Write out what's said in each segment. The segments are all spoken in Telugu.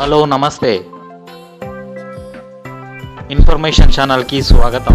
హలో నమస్తే. ఇన్ఫర్మేషన్ ఛానల్కి స్వాగతం.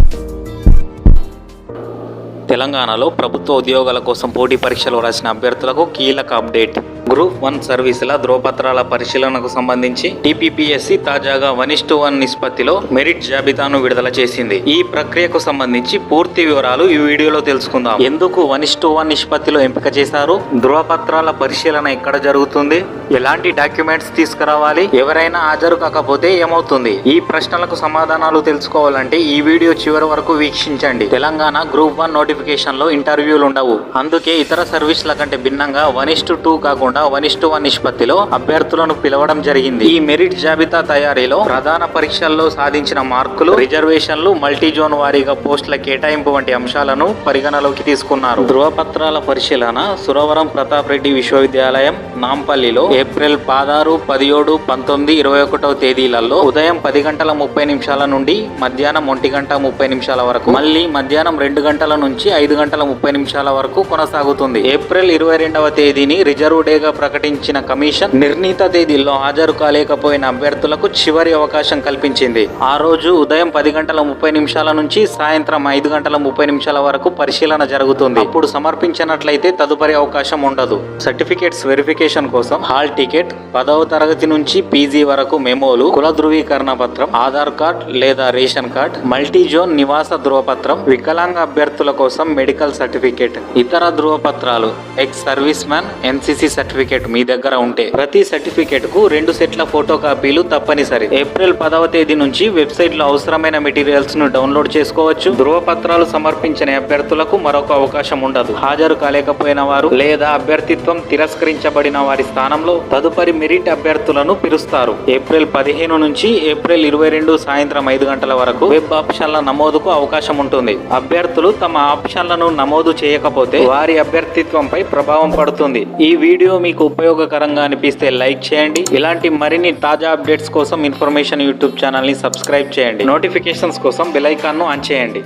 తెలంగాణలో ప్రభుత్వ ఉద్యోగాల కోసం పోటీ పరీక్షలు రాసిన అభ్యర్థులకు కీలక అప్డేట్. గ్రూప్ వన్ సర్వీసుల ధ్రువపత్రాల పరిశీలనకు సంబంధించి టీపీపీఎస్సీ తాజాగా వన్ టు వన్ నిష్పత్తిలో మెరిట్ జాబితాను విడుదల చేసింది. ఈ ప్రక్రియకు సంబంధించి పూర్తి వివరాలు ఈ వీడియోలో తెలుసుకుందాం. ఎందుకు వన్ టు వన్ నిష్పత్తిలో ఎంపిక చేశారు? ధ్రువపత్రాల పరిశీలన ఎక్కడ జరుగుతుంది? ఎలాంటి డాక్యుమెంట్స్ తీసుకురావాలి? ఎవరైనా హాజరు కాకపోతే ఏమవుతుంది? ఈ ప్రశ్నలకు సమాధానాలు తెలుసుకోవాలంటే ఈ వీడియో చివరి వరకు వీక్షించండి. తెలంగాణ గ్రూప్ వన్ నోటిఫికేషన్లో ఇంటర్వ్యూలు ఉండవు అందుకే ఇతర సర్వీసుల కంటే భిన్నంగా వన్ టూ కాకుండా వన్ వన్ నిష్పత్తిలో అభ్యర్థులను పిలవడం జరిగింది. ఈ మెరిట్ జాబితా తయారీలో ప్రధాన పరీక్షల్లో సాధించిన మార్కులు రిజర్వేషన్లు మల్టీ జోన్ వారీగా పోస్టుల కేటాయింపు వంటి అంశాలను పరిగణలోకి తీసుకున్నారు. ధృవపత్రాల పరిశీలన సురవరం ప్రతాప్ రెడ్డి విశ్వవిద్యాలయం నాంపల్లిలో ఏప్రిల్ పదహారు పదిహేడు పంతొమ్మిది ఇరవై ఒకటో తేదీలలో ఉదయం పది గంటల ముప్పై నిమిషాల నుండి మధ్యాహ్నం ఒంటి గంట ముప్పై నిమిషాల వరకు మళ్ళీ మధ్యాహ్నం రెండు గంటల నుంచి ఐదు గంటల ముప్పై నిమిషాల వరకు కొనసాగుతుంది. ఏప్రిల్ ఇరవై రెండవ తేదీని రిజర్వ్ డేగా ప్రకటించిన కమిషన్ నిర్ణీత తేదీల్లో హాజరు కాలేకపోయిన అభ్యర్థులకు చివరి అవకాశం కల్పించింది. ఆ రోజు ఉదయం పది గంటల ముప్పై నిమిషాల నుంచి సాయంత్రం ఐదు గంటల ముప్పై నిమిషాల వరకు పరిశీలన జరుగుతుంది. అప్పుడు సమర్పించినట్లయితే తదుపరి అవకాశం ఉండదు. సర్టిఫికేట్స్ వెరిఫికేషన్ కోసం హాల్ టికెట్ పదవ తరగతి నుంచి పీజీ వరకు మెమోలు కుల ధృవీకరణ పత్రం ఆధార్ కార్డ్ లేదా రేషన్ కార్డ్ మల్టీ జోన్ నివాస ధృవపత్రం వికలాంగ అభ్యర్థుల కోసం మెడికల్ సర్టిఫికేట్ ఇతర ధృవపత్రాలు ex serviceman NCC certificate certificate మీ దగ్గర ఉంటే ప్రతి సర్టిఫికేట్కు రెండు సెట్ల ఫోటో కాపీలు తప్పనిసరి. ఏప్రిల్ పదవ తేదీ నుంచి వెబ్సైట్లో అవసరమైన మెటీరియల్స్ను డౌన్లోడ్ చేసుకోవచ్చు. ధృవపత్రాలు సమర్పించిన అభ్యర్థులకు మరొక అవకాశం ఉండదు. హాజరు కాలేకపోయిన వారు లేదా అభ్యర్థిత్వం తిరస్కరించబడిన వారి స్థానంలో తదుపరి మెరిట్ అభ్యర్థులను పిలుస్తారు. ఏప్రిల్ పదిహేను నుంచి ఏప్రిల్ ఇరవై రెండు సాయంత్రం ఐదు గంటల వరకు వెబ్ ఆప్షన్ల నమోదుకు అవకాశం ఉంటుంది. అభ్యర్థులు తమ ఆప్షన్లను నమోదు చేయకపోతే వారి అభ్యర్థిత్వంపై ప్రభావం పడుతుంది. ఈ వీడియో మీకు ఉపయోగకరంగా అనిపిస్తే లైక్ చేయండి. ఇలాంటి మరిన్ని తాజా అప్డేట్స్ కోసం ఇన్ఫర్మేషన్ యూట్యూబ్ ఛానల్ని సబ్స్క్రైబ్ చేయండి. నోటిఫికేషన్స్ కోసం బెలైకాన్ను ఆన్ చేయండి.